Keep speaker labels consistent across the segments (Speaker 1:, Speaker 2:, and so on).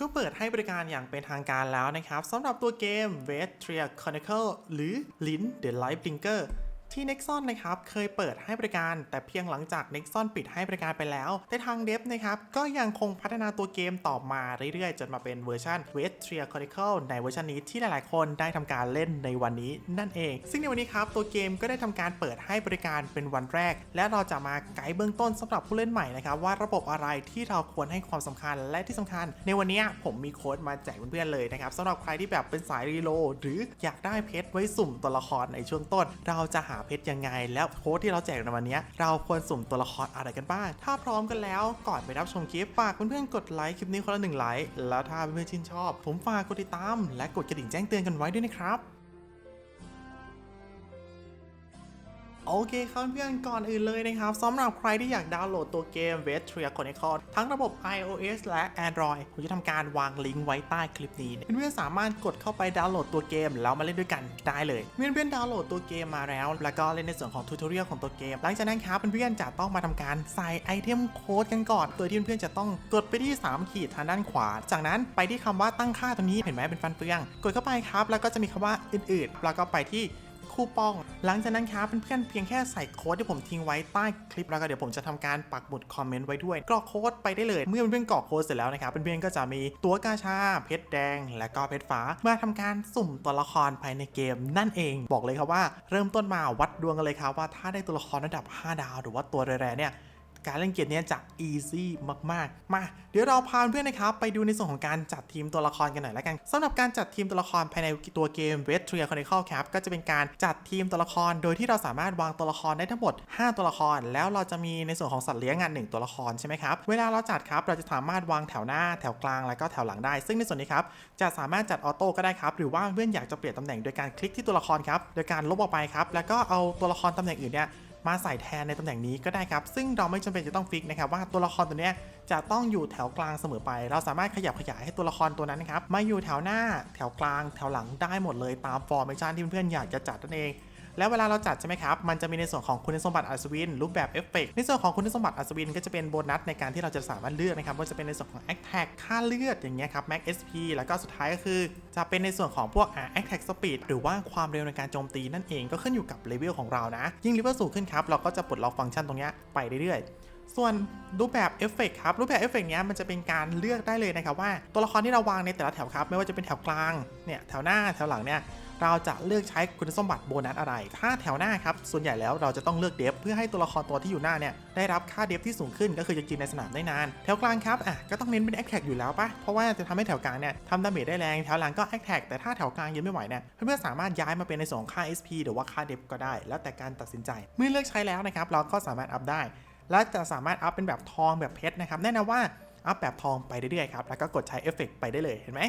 Speaker 1: ก็เปิดให้บริการอย่างเป็นทางการแล้วนะครับสำหรับตัวเกม v e t r i a Chronicle หรือ Lin The Light Blinker ที่ Nexon นะครับเคยเปิดให้บริการ แต่เพียงหลังจาก Nexon ปิดให้บริการไปแล้ว แต่ทางเดฟนะครับก็ยังคงพัฒนาตัวเกมต่อมาเรื่อยๆ จนมาเป็นเวอร์ชัน v e t r i a Chronicle ในเวอร์ชันนี้ที่หลายๆ คนได้ทำการเล่นในวันนี้นั่นเอง ซึ่งในวันนี้ครับตัวเกมก็ได้ทำการเปิดให้บริการเป็นวันแรก และเราจะมาไกด์เบื้องต้นสำหรับผู้เล่นใหม่นะครับว่าระบบอะไรที่เราควรให้ความสำคัญและที่สำคัญ ในวันนี้ผมมีโค้ดมาแจกเพื่อนๆเลยนะครับสำหรับใครที่แบบเป็นสายรีโลหรืออยากได้เพชรไว้สุ่มตัวละครในช่วงต้น เราจะหาเพชรยังไง แล้วโค้ดที่เราแจกในวันนี้ เราควรสุ่มตัวละครอะไรกันบ้าง ถ้าพร้อมกันแล้วก่อนไปรับชมคลิปฝากเพื่อนๆกดไลค์คลิปนี้คนละหนึ่งไลค์แล้วถ้าเพื่อนๆชื่นชอบ ผมฝากกดติดตาม และกดกระดิ่งแจ้งเตือนกันไว้ด้วยนะครับ โอเคครับเพื่อนก่อนอื่นเลยนะครับสำหรับใครที่อยากดาวน์โหลดตัวเกม v e t r i a Chronicle ทั้งระบบ iOS และ Android ผมจะทำการวางลิงก์ไว้ใต้คลิปนี้ เพื่อนๆสามารถกดเข้าไปดาวน์โหลดตัวเกมแล้วมาเล่นด้วยกันได้เลย เพื่อนๆดาวน์โหลดตัวเกมมาแล้ว แล้วก็เล่นในส่วนของทูตเรียลของตัวเกม หลังจากนั้นครับเพื่อนๆจะต้องมาทำการใส่ไอเทมโค้ดกันก่อนโดยที่เพื่อนๆจะต้องกดไปที่ 3 ขีดทางด้านขวา จากนั้นไปที่คำว่าตั้งค่าตรงนี้เห็นไหมเป็นฟันเฟือง กดเข้าไปครับ แล้วก็จะมีคำว่าอื่นๆ แล้วก็ไปที่ คูปอง หลังจากนั้นครับเพื่อนๆเพียงแค่ใส่โค้ดที่ผมทิ้งไว้ใต้คลิปแล้วก็เดี๋ยวผมจะทำการปักหมุดคอมเมนต์ไว้ด้วยกรอกโค้ดไปได้เลย เมื่อเพื่อนๆกรอกโค้ดเสร็จแล้วนะครับเพื่อนๆก็จะมีตัวกาชาเพชรแดง และก็เพชรฟ้ามาทำการสุ่มตัวละครภายในเกม นั่นเองบอกเลยครับว่าเริ่มต้นมาวัดดวงกันเลยครับว่าถ้าได้ตัวละครระดับ 5 ดาว หรือว่าตัวแรๆเนี่ย การเล่นเกมนี้จะ easy มากๆ มาเดี๋ยวเราพาเพื่อนนะครับไปดูในส่วนของการจัดทีมตัวละครกันหน่อยแล้วกันสำหรับการจัดทีมตัวละครภายในตัวเกม v e t r i a Chronicle ครับก็จะเป็นการจัดทีมตัวละคร โดยที่เราสามารถวางตัวละครได้ทั้งหมด 5 ตัวละคร แล้วเราจะมีในส่วนของสัตว์เลี้ยงงานหนึ่งตัวละครใช่ไหมครับเวลาเราจัดครับเราจะสามารถวางแถวหน้าแถวกลางแล้วก็แถวหลังได้ ซึ่งในส่วนนี้ครับจะสามารถจัดออโต้ก็ได้ครับหรือว่าเพื่อนอยากจะเปลี่ยนตำแหน่งโดยการคลิกที่ตัวละครครับโดยการลบออกไปครับแล้วก็เอาตัวละครตำแหน่งอื่นเนี่ย มาใส่แทนในตำแหน่งนี้ก็ได้ครับ ซึ่งเราไม่จำเป็นจะต้องฟิกนะครับว่าตัวละครตัวนี้จะต้องอยู่แถวกลางเสมอไป เราสามารถขยับขยายให้ตัวละครตัวนั้นนะครับมาอยู่แถวหน้าแถวกลางแถวหลังได้หมดเลยตามฟอร์เมชันที่เพื่อนๆอยากจะจัดนั่นเอง แล้วเวลาเราจัดใช่ไหมครับ มันจะมีในส่วนของคุณสมบัติอัศวิน รูปแบบเอฟเฟกต์ในส่วนของคุณสมบัติอัศวินก็จะเป็นโบนัสในการที่เราจะสามารถเลือกนะครับว่าจะเป็นในส่วนของ a t t a c k ค่าเลือดอย่างเงี้ยครับ max SP แล้วก็สุดท้ายก็คือจะเป็นในส่วนของพวกแอ่า attack speed หรือว่าความเร็วในการโจมตีนั่นเองก็ขึ้นอยู่กับเลเวลของเรานะ ยิ่งเลเวลสูงขึ้นครับเราก็จะปลดล็อกฟังก์ชันตรงเนี้ยไปเรื่อยๆส่วนรูปแบบเอฟเฟกครับรูปแบบเอฟเฟกเนี้ยมันจะเป็นการเลือกได้เลยนะครับว่าตัวละครที่เราวางในแต่ละแถวครับ ไม่ว่าจะเป็นแถวกลางเนี่ยแถวหน้าแถวหลังเนี่ย เราจะเลือกใช้คุณสมบัติโบนัสอะไร ถ้าแถวหน้าครับ ส่วนใหญ่แล้วเราจะต้องเลือกเดฟเพื่อให้ตัวละครตัวที่อยู่หน้าเนี่ยได้รับค่าเดฟที่สูงขึ้นก็คือจะยืนในสนามได้นาน แถวกลางครับอะก็ต้องเน้นเป็นแอคแท็กอยู่แล้วปะเพราะว่าจะทำให้แถวกลางเนี่ยทำดาเมจได้แรงแถวหลังก็แอคแท็กแต่ถ้าแถวกลางยืนไม่ไหวเนี่ยเพื่อนๆสามารถย้ายมาเป็นในส่วนของค่า SP หรือว่าค่าเดฟก็ได้ แล้วแต่การตัดสินใจ เมื่อเลือกใช้แล้วนะครับเราก็สามารถอัพได้ และจะสามารถอัพเป็นแบบทองแบบเพชรนะครับแนะนำว่าอัพแบบทองไปเรื่อยๆครับแล้วก็กดใช้เอฟเฟกไปได้เลยเห็นไหม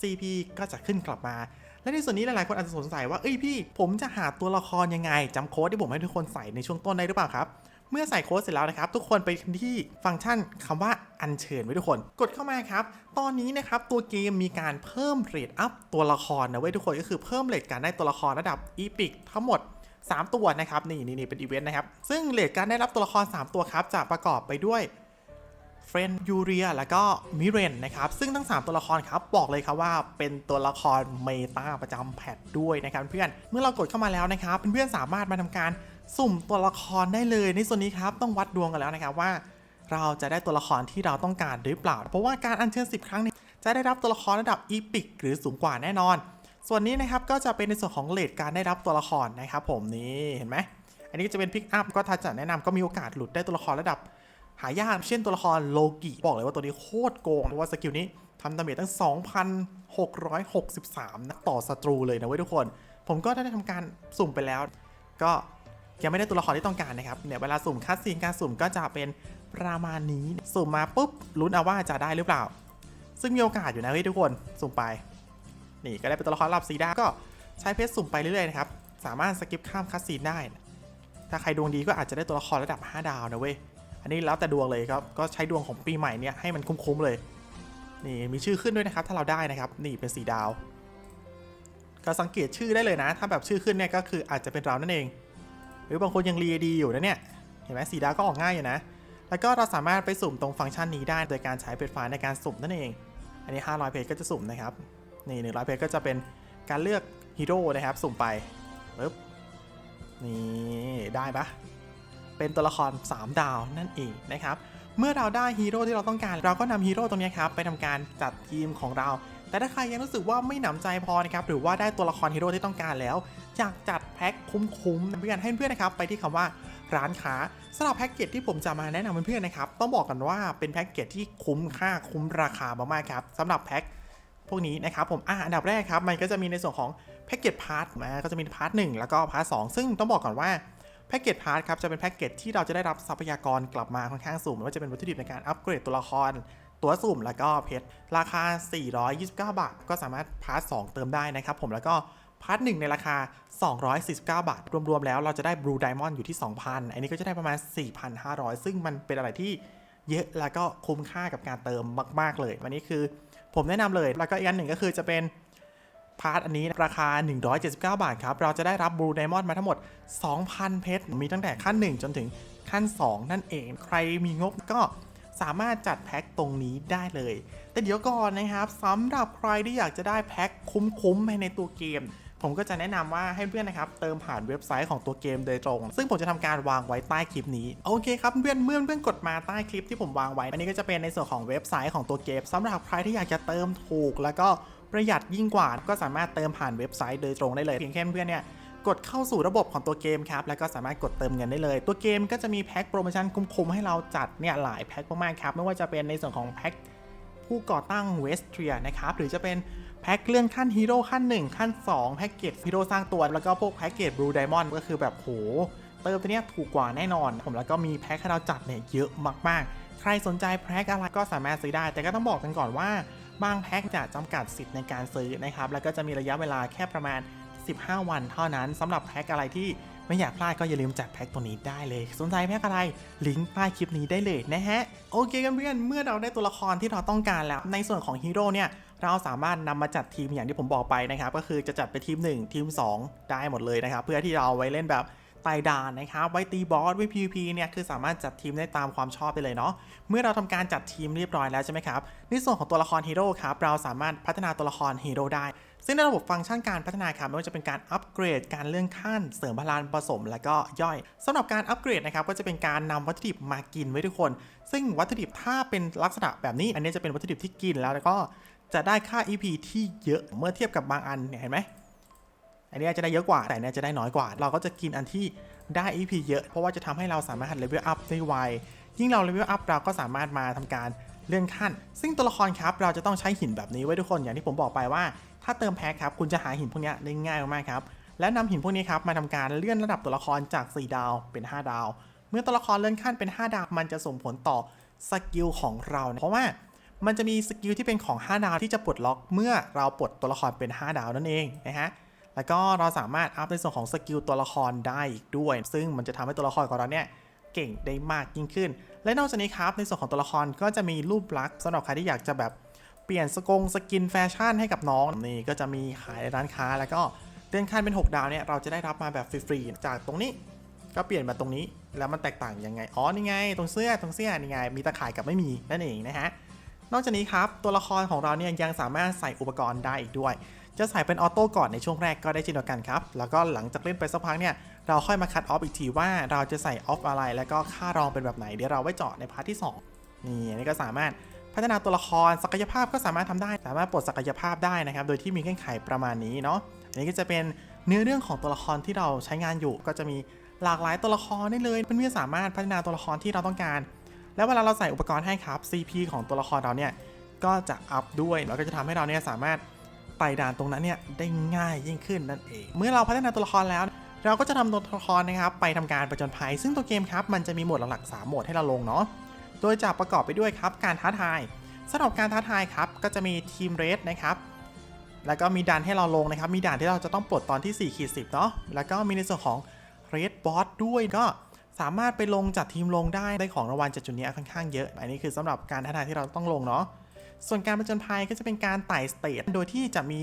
Speaker 1: CP ก็จะขึ้นกลับมา และในส่วนนี้หลายๆคนอาจจะสงสัยว่าเอ้ยพี่ ผมจะหาตัวละครยังไงจำโค้ดที่ผมให้ทุกคนใส่ในช่วงต้นได้หรือเปล่าครับเมื่อใส่โค้ดเสร็จแล้วนะครับ ทุกคนไปที่ฟังก์ชันคำว่าอัญเชิญไว้ทุกคน กดเข้ามาครับ ตอนนี้นะครับตัวเกมมีการเพิ่มเรทอัพตัวละครนะเว้ยทุกคนก็คือเพิ่มเรทการได้ตัวละครระดับอีพิกทั้งหมด 3 ตัวนะครับ นี่นี่นี่เป็นอีเวนต์นะครับ ซึ่งเรทการได้รับตัวละคร 3 ตัวครับจะประกอบไปด้วย เฟรนยูเรีย แล้วก็มิเรนนะครับ ซึ่งทั้ง 3 ตัวละครครับ บอกเลยครับว่าเป็นตัวละครเมตาประจำแพทด้วยนะครับเพื่อน เมื่อเรากดเข้ามาแล้วนะครับเพื่อนๆสามารถมาทำการสุ่มตัวละครได้เลยในส่วนนี้ครับต้องวัดดวงกันแล้วนะครับว่า เราจะได้ตัวละครที่เราต้องการหรือเปล่า เพราะว่าการอัญเชิญ 10 ครั้งเนี่ยจะได้รับตัวละครระดับอีพิกหรือสูงกว่าแน่นอน ส่วนนี้นะครับก็จะเป็นในส่วนของเลทการได้รับตัวละครนะครับผมนี่เห็นไหมอันนี้จะเป็นพิกอัพก็ถ้าจะแนะนำก็มีโอกาสหลุดได้ตัวละครระดับ หายากเช่นตัวละครโลกิบอกเลยว่าตัวนี้โคตรโกงเพราะว่าสกิลนี้ทำดาเมจตั้ง 2,663 นะต่อศัตรูเลยนะเว้ยทุกคน ผมก็ได้ทำการสุ่มไปแล้ว ก็ยังไม่ได้ตัวละครที่ต้องการนะครับ เนี่ยเวลาสุ่มคัดซีนการสุ่มก็จะเป็นประมาณนี้ สุ่มมาปุ๊บลุ้นเอาว่าจะได้หรือเปล่า ซึ่งมีโอกาสอยู่นะเฮ้ยทุกคน สุ่มไป นี่ก็ได้เป็นตัวละครรับสีดาก็ใช้เพชรสุ่มไปเรื่อยๆนะครับ สามารถสกิปข้ามคัสซีนได้ ถ้าใครดวงดีก็อาจจะได้ตัวละครระดับ 5 ดาวนะเว้ย อันนี้แล้วแต่ดวงเลยครับก็ใช้ดวงของปีใหม่เนี่ยให้มันคุ้มๆเลย นี่มีชื่อขึ้นด้วยนะครับ ถ้าเราได้นะครับ นี่เป็นสีดาว ก็สังเกตชื่อได้เลยนะ ถ้าแบบชื่อขึ้นเนี่ยก็คืออาจจะเป็นเรานั่นเอง หรือบางคนยังรีดีอยู่นะเนี่ย เห็นไหมสีดาวก็ออกง่ายอยู่นะ แล้วก็เราสามารถไปสุ่มตรงฟังก์ชันนี้ได้โดยการใช้เป็นไฟในการสุ่มนั่นเอง อันนี้ 500 เพจก็จะสุ่มนะครับ นี่ 100 เพจก็จะเป็นการเลือกฮีโร่นะครับ สุ่มไปปึ๊บนี่ได้ปะ เป็นตัวละคร 3 ดาวนั่นเองนะครับเมื่อเราได้ฮีโร่ที่เราต้องการ เราก็นำฮีโร่ตรงนี้ครับไปทำการจัดทีมของเรา แต่ถ้าใครยังรู้สึกว่าไม่หนำใจพอนะครับหรือว่าได้ตัวละครฮีโร่ที่ต้องการแล้วอยากจัดแพ็คคุ้มๆเพื่อนให้เพื่อนนะครับไปที่คำว่าร้านค้าสำหรับแพ็กเกจที่ผมจะมาแนะนำเพื่อนๆนะครับ ต้องบอกกันว่าเป็นแพ็กเกจที่คุ้มค่าคุ้มราคามากๆครับสำหรับแพ็คพวกนี้นะครับผมอะอันดับแรกครับมันก็จะมีในส่วนของแพ็กเกจพาร์ทนะก็จะมีพาร์ทหแล้วก็พาร์ทสซึ่งต้องบอกก่อนว่า แพ็กเกจพาร์ทครับจะเป็นแพ็กเกจที่เราจะได้รับทรัพยากรกลับมาค่อนข้างสูงไม่ว่าจะเป็นวัตถุดิบในการอัปเกรดตัวละคร ตัวสุ่มแล้วก็เพชรราคา 429 บาท ก็สามารถพาร์ท2เติมได้นะครับผมแล้วก็พาร์ทหในราคา 249 บาท รวมๆ แล้วเราจะได้บลูไดมอนด์อยู่ที่ 2,000 อันนี้ก็จะได้ประมาณ 4,500 ซึ่งมันเป็นอะไรที่เยอะแล้วก็คุ้มค่ากับการเติมมาก ๆ เลย วันนี้คือผมแนะนำเลย แล้วก็อีกอันหนึ่งก็คือจะเป็น พาร์ทอันนี้ราคา 179 บาทครับ เราจะได้รับบลูไดมอนด์มาทั้งหมด 2,000 เพชร มีตั้งแต่ขั้น 1 จนถึงขั้น 2 นั่นเอง ใครมีงบก็สามารถจัดแพ็คตรงนี้ได้เลย แต่เดี๋ยวก่อนนะครับสำหรับใครที่อยากจะได้แพ็คคุ้มๆภายในตัวเกม ผมก็จะแนะนำว่าให้เพื่อนนะครับ เติมผ่านเว็บไซต์ของตัวเกมโดยตรง ซึ่งผมจะทำการวางไว้ใต้คลิปนี้ โอเคครับเพื่อนเมื่อเพื่อนกดมาใต้คลิปที่ผมวางไว้ อันนี้ก็จะเป็นในส่วนของเว็บไซต์ของตัวเกมสำหรับใครที่อยากจะเติมถูกแล้วก็ ประหยัดยิ่งกว่าก็สามารถเติมผ่านเว็บไซต์โดยตรงได้เลยเพียงแค่เพื่อนเนี่ยกดเข้าสู่ระบบของตัวเกมครับ แล้วก็สามารถกดเติมเงินได้เลย ตัวเกมก็จะมีแพ็คโปรโมชั่นคุ้มๆให้เราจัดเนี่ยหลายแพ็คมากๆครับ ไม่ว่าจะเป็นในส่วนของแพ็คผู้ก่อตั้งเวสเทียนะครับ หรือจะเป็นแพ็คเลื่อนขั้นฮีโร่ขั้น 1 ขั้น 2 แพ็กเกจฮีโร่สร้างตัว แล้วก็พวกแพ็กเกจบลูไดมอนด์ก็คือแบบโห เติมตัวเนี้ยถูกกว่าแน่นอน ผมแล้วก็มีแพ็คให้เราจัดเนี่ยเยอะมากๆ ใครสนใจแพ็คอะไรก็สามารถซื้อได้ แต่ก็ต้องบอกกันก่อนว่า บางแพ็คจะจำกัดสิทธิ์ในการซื้อนะครับ แล้วก็จะมีระยะเวลาแค่ประมาณ 15 วันเท่านั้นสำหรับแพ็คอะไรที่ไม่อยากพลาดก็อย่าลืมจัดแพ็คตัวนี้ได้เลย สนใจแพ็คอะไร ลิงก์ใต้คลิปนี้ได้เลยนะฮะ โอเคกันเพื่อน เมื่อเราได้ตัวละครที่เราต้องการแล้ว ในส่วนของฮีโร่เนี่ย เราสามารถนำมาจัดทีมอย่างที่ผมบอกไปนะครับ ก็คือจะจัดไปทีม 1 ทีม 2 ได้หมดเลยนะครับ เพื่อที่เราเอาไว้เล่นแบบ ไต่ด่านนะครับ ไว้ตีบอสไว้ PVP เนี่ยคือสามารถจัดทีมได้ตามความชอบได้เลยเนาะ เมื่อเราทำการจัดทีมเรียบร้อยแล้วใช่ไหมครับ ในส่วนของตัวละครฮีโร่ครับ เราสามารถพัฒนาตัวละครฮีโร่ได้ ซึ่งในระบบฟังก์ชันการพัฒนาครับไม่ว่าจะเป็นการอัปเกรด การเลื่อนขั้น เสริมพลังผสม และก็ย่อยสำหรับการอัปเกรดนะครับก็จะเป็นการนำวัตถุดิบมากินไว้ทุกคน ซึ่งวัตถุดิบถ้าเป็นลักษณะแบบนี้ อันนี้จะเป็นวัตถุดิบที่กินแล้วแล้วก็จะได้ค่า EP ที่เยอะเมื่อเทียบกับบางอันเนี่ยเห็นไหม อันนี้จะได้เยอะกว่าแต่อันเนี้ยจะได้น้อยกว่า เราก็จะกินอันที่ได้ EP เยอะเพราะว่าจะทำให้เราสามารถเลเวลอัพได้ไวยิ่งเราเลเวลอัพเราก็สามารถมาทำการเลื่อนขั้น ซึ่งตัวละครครับเราจะต้องใช้หินแบบนี้ไว้ทุกคนอย่างที่ผมบอกไปว่า ถ้าเติมแพ็คครับคุณจะหาหินพวกนี้ได้ง่ายมากครับและนำหินพวกนี้ครับมาทำการเลื่อนระดับตัวละครจาก 4 ดาวเป็น 5 ดาว เมื่อตัวละครเลื่อนขั้นเป็น 5 ดาวมันจะส่งผลต่อสกิลของเราเพราะว่ามันจะมีสกิลที่เป็นของ 5 ดาวที่จะปลดล็อก เมื่อเราปลดตัวละครเป็น 5 ดาวนั่นเองนะฮะ แล้วก็เราสามารถอัพในส่วนของสกิลตัวละครได้อีกด้วย ซึ่งมันจะทำให้ตัวละครของเราเนี่ยเก่งได้มากยิ่งขึ้น และนอกจากนี้ครับในส่วนของตัวละครก็จะมีรูปลักษณ์สำหรับใครที่อยากจะแบบเปลี่ยนสกงสกินแฟชั่นให้กับน้องนี่ก็จะมีขายในร้านค้า แล้วก็เลื่อนขั้นเป็น 6 ดาวเนี่ยเราจะได้รับมาแบบฟรีๆจากตรงนี้ก็เปลี่ยนมาตรงนี้แล้วมันแตกต่างยังไง อ๋อ นี่ไง ตรงเสื้อ ตรงเสื้อ นี่ไง มีตะข่ายกับไม่มีนั่นเองนะฮะ นอกจากนี้ครับ ตัวละครของเราเนี่ยยังสามารถใส่อุปกรณ์ได้อีกด้วย จะใส่เป็นออโต้ก่อนในช่วงแรกก็ได้เช่นเดียวกันครับ แล้วก็หลังจากเล่นไปสักพักเนี่ยเราค่อยมาคัดออฟอีกทีว่าเราจะใส่ออฟอะไร แล้วก็ค่ารองเป็นแบบไหนเดี๋ยวเราไว้เจาะในพาร์ทที่ 2 นี่นนี้ก็สามารถพัฒนาตัวละครศักยภาพก็สามารถทำได้ สามารถปลดศักยภาพได้นะครับ โดยที่มีเงื่อนไขประมาณนี้เนาะอันนี้ก็จะเป็นเนื้อเรื่องของตัวละครที่เราใช้งานอยู่ ก็จะมีหลากหลายตัวละครได้เลยเพื่อนๆสามารถพัฒนาตัวละครที่เราต้องการ แล้วเวลาเราใส่อุปกรณ์ให้ครับ CP ของตัวละครเราเนี่ยก็จะอัพด้วยแล้วก็จะทำให้เราเนี่ยสามารถ ไต่ด่านตรงนั้นเนี่ยได้ง่ายยิ่งขึ้นนั่นเอง เมื่อเราพัฒนาตัวละครแล้ว เราก็จะทำตัวละครนะครับไปทำการประจนภัย ซึ่งตัวเกมครับมันจะมีโหมดหลักๆ3โหมดให้เราลงเนาะโดยจะประกอบไปด้วยครับการท้าทายสำหรับการท้าทายครับก็จะมีทีมเรสนะครับแล้วก็มีด่านให้เราลงนะครับ มีด่านที่เราจะต้องปลดตอนที่4ขีด10เนาะ แล้วก็มีในส่วนของเรดบอสด้วยก็สามารถไปลงจัดทีมลงได้ ได้ของรางวัลจากจุดนี้ค่อนข้างเยอะ อันนี้คือสำหรับการท้าทายที่เราต้องลงเนาะ ส่วนการประจนภัยก็จะเป็นการไต่สเตจโดยที่จะมี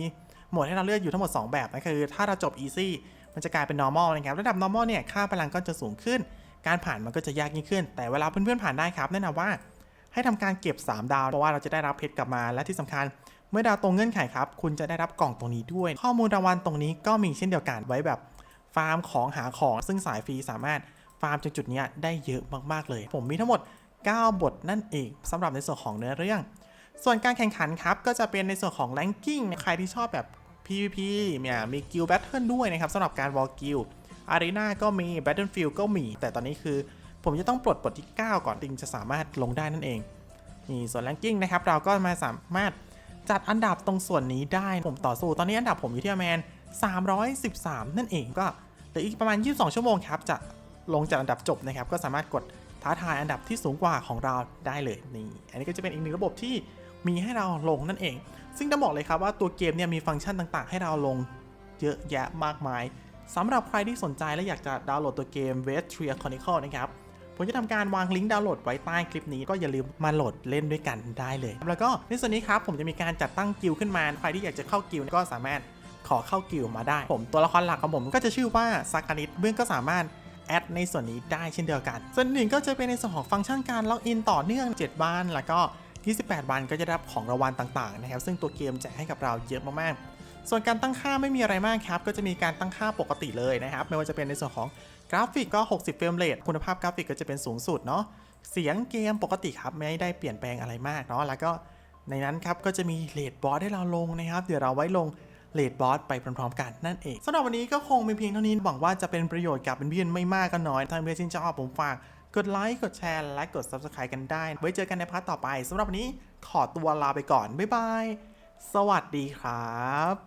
Speaker 1: โหมดให้เราเลือกอยู่ทั้งหมด 2 แบบนะคือ ถ้าเราจบ easy มันจะกลายเป็น normal นะครับ ระดับ normal เนี่ย ค่าพลังก็จะสูงขึ้น การผ่านมันก็จะยากยิ่งขึ้น แต่เวลาเพื่อนๆผ่านได้ครับแนะนำว่า ให้ทำการเก็บ 3 ดาว เพราะว่าเราจะได้รับเพชรกลับมา และที่สำคัญ เมื่อดาวตรงเงื่อนไขครับ คุณจะได้รับกล่องตรงนี้ด้วย ข้อมูลรางวัลตรงนี้ก็มีเช่นเดียวกันไว้แบบฟาร์มของหาของซึ่งสายฟรีสามารถฟาร์มจุดนี้ได้เยอะมากๆเลย ผมมีทั้งหมด 9 บทนั่นเองสำหรับในส่วนของเนื้อเรื่อง ส่วนการแข่งขันครับ ก็จะเป็นในส่วนของ ranking ใครที่ชอบแบบ PVP เนี่ยมี Guild Battle ด้วยนะครับสำหรับการ War Guild Arena ก็มี Battlefield ก็มี แต่ตอนนี้คือ ผมจะต้องปลดบทที่ 9 ก่อนถึงจะสามารถลงได้นั่นเองนี่ส่วน ranking นะครับเราก็มาสามารถจัดอันดับตรงส่วนนี้ได้ผมต่อสู้ตอนนี้อันดับผมอยู่ที่ประมาณ313 นั่นเองก็เหลืออีกประมาณ 22 ชั่วโมงครับจะลงจากอันดับจบนะครับ ก็สามารถกดท้าทายอันดับที่สูงกว่าของเราได้เลยนี่ อันนี้ก็จะเป็นอีกหนึ่งระบบที่ มีให้เราลงนั่นเอง ซึ่งต้องบอกเลยครับว่าตัวเกมเนี่ยมีฟังก์ชันต่างๆ ให้เราลงเยอะแยะมากมายสำหรับใครที่สนใจและอยากจะดาวน์โหลดตัวเกม w e s t r i a Chronicle นะครับผมจะทำการวางลิงก์ดาวน์โหลดไว้ใต้คลิปนี้ก็อย่าลืมมาโหลดเล่นด้วยกันได้เลย แล้วก็ในส่วนนี้ครับผมจะมีการจัดตั้งกิลขึ้นมา ใครที่อยากจะเข้ากิลก็สามารถขอเข้ากิลมาได้ ผมตัวละครหลักของผมก็จะชื่อว่าซากานิตเบื้องก็สามารถแอดในส่วนนี้ได้เช่นเดียวกัน ส่วนหนึ่งก็จะเป็นในส่วนของฟังก์ชันการล็อกอินต่อเนื่อง7วันแล้วก็ 28 วันก็จะได้รับของรางวัลต่างๆนะครับ ซึ่งตัวเกมแจกให้กับเราเยอะมากๆ ส่วนการตั้งค่าไม่มีอะไรมากครับ ก็จะมีการตั้งค่าปกติเลยนะครับ ไม่ว่าจะเป็นในส่วนของกราฟิกก็ 60 เฟรมเรทคุณภาพกราฟิกก็จะเป็นสูงสุดเนาะ เสียงเกมปกติครับไม่ได้เปลี่ยนแปลงอะไรมากเนาะ แล้วก็ในนั้นครับก็จะมีเลดบอสให้เราลงนะครับ เดี๋ยวเราไว้ลงเลดบอสไปพร้อมๆกันนั่นเองสำหรับวันนี้ก็คงเป็นเพียงเท่านี้หวังว่าจะเป็นประโยชน์กับเพื่อนๆไม่มากก็น้อยถ้าเพื่อนๆชื่นชอบผมฝาก กดไลค์ กดแชร์ และกด Subscribe กันได้ ไว้เจอกันในพาร์ทต่อไปสำหรับวันนี้ขอตัวลาไปก่อน บ๊ายบาย สวัสดีครับ